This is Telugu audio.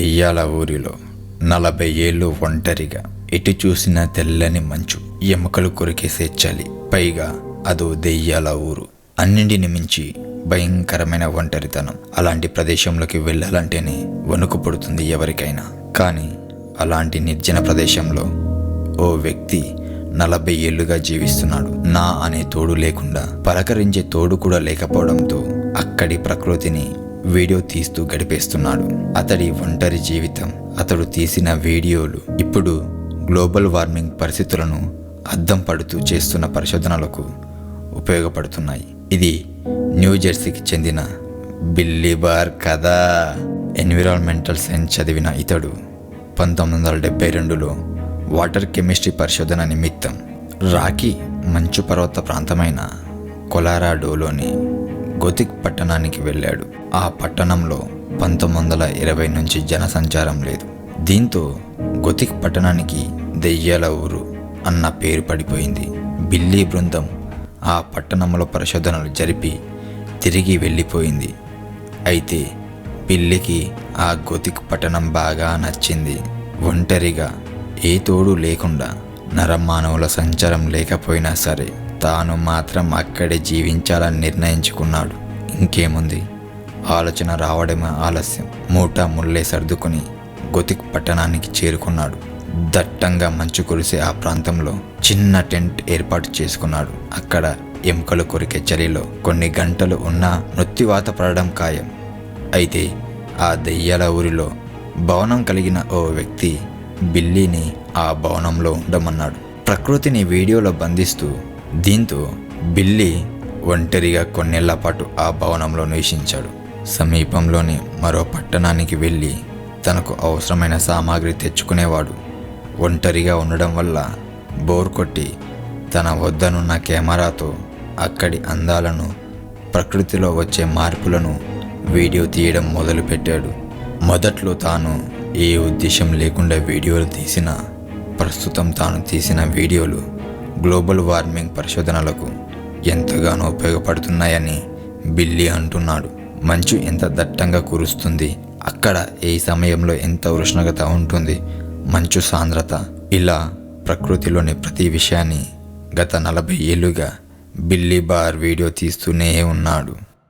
దెయ్యాల ఊరిలో నలభై ఏళ్ళు ఒంటరిగా ఎటు చూసినా తెల్లని మంచు ఎముకలు కొరికేసే చలి పైగా అదో దెయ్యాల ఊరు. అన్నింటిని మించి భయంకరమైన ఒంటరితనం. అలాంటి ప్రదేశంలోకి వెళ్ళాలంటేనే వణుకు పుడుతుంది ఎవరికైనా. కానీ అలాంటి నిర్జన ప్రదేశంలో ఓ వ్యక్తి నలభై ఏళ్ళుగా జీవిస్తున్నాడు. నా అనే తోడు లేకుండా పలకరించే తోడు కూడా లేకపోవడంతో అక్కడి ప్రకృతిని వీడియో తీస్తూ గడిపేస్తున్నాడు. అతడి ఒంటరి జీవితం అతడు తీసిన వీడియోలు ఇప్పుడు గ్లోబల్ వార్మింగ్ పరిస్థితులను అద్దం పడుతూ చేస్తున్న పరిశోధనలకు ఉపయోగపడుతున్నాయి. ఇది న్యూజెర్సీకి చెందిన బిల్లీ బార్ కథ ఎన్విరాన్మెంటల్ సైన్స్ చదివిన ఇతడు పంతొమ్మిది వందల డెబ్బై రెండులో వాటర్ కెమిస్ట్రీ పరిశోధన నిమిత్తం రాకీ మంచు పర్వత ప్రాంతమైన కొలారాడోలోని గొతిక్ పట్టణానికి వెళ్ళాడు. ఆ పట్టణంలో పంతొమ్మిది వందల ఇరవై నుంచి జనసంచారం లేదు. దీంతో గొతిక్ పట్టణానికి దెయ్యాల ఊరు అన్న పేరు పడిపోయింది. బిల్లీ బృందం ఆ పట్టణంలో పరిశోధనలు జరిపి తిరిగి వెళ్ళిపోయింది. అయితే పిల్లికి ఆ గొతిక్ పట్టణం బాగా నచ్చింది. ఒంటరిగా ఏ తోడు లేకుండా నరమానవుల సంచారం లేకపోయినా సరే తాను మాత్రం అక్కడే జీవించాలని నిర్ణయించుకున్నాడు. ఇంకేముంది? ఆలోచన రావడమే ఆలస్యం. మూట ముల్లే సర్దుకుని గొతిక్ పట్టణానికి చేరుకున్నాడు. దట్టంగా మంచు కురిసే ఆ ప్రాంతంలో చిన్న టెంట్ ఏర్పాటు చేసుకున్నాడు. అక్కడ ఎముకలు కొరికే చలిలో కొన్ని గంటలు ఉన్నా మృత్యువాత పడడం ఖాయం. అయితే ఆ దెయ్యాల ఊరిలో భవనం కలిగిన ఓ వ్యక్తి బిల్లీని ఆ భవనంలో ఉండమన్నాడు. ప్రకృతిని వీడియోలో బంధిస్తూ దీంతో బిల్లీ ఒంటరిగా కొన్నేళ్ళ పాటు ఆ భవనంలో నివసించాడు. సమీపంలోని మరో పట్టణానికి వెళ్ళి తనకు అవసరమైన సామాగ్రి తెచ్చుకునేవాడు. ఒంటరిగా ఉండడం వల్ల బోర్ కొట్టి తన వద్దనున్న కెమెరాతో అక్కడి అందాలను ప్రకృతిలో వచ్చే మార్పులను వీడియో తీయడం మొదలుపెట్టాడు. మొదట్లో తాను ఏ ఉద్దేశం లేకుండా వీడియోలు తీసినా ప్రస్తుతం తాను తీసిన వీడియోలు గ్లోబల్ వార్మింగ్ పరిశోధనలకు ఎంతగానో ఉపయోగపడుతున్నాయని బిల్లీ అంటున్నాడు. మంచు ఎంత దట్టంగా కురుస్తుంది అక్కడ ఏ సమయంలో ఎంత ఉష్ణోగ్రత ఉంటుంది మంచు సాంద్రత. ఇలా ప్రకృతిలోని ప్రతి విషయాన్ని గత నలభై ఏళ్ళుగా బిల్లీ బార్ వీడియో తీస్తూనే ఉన్నాడు.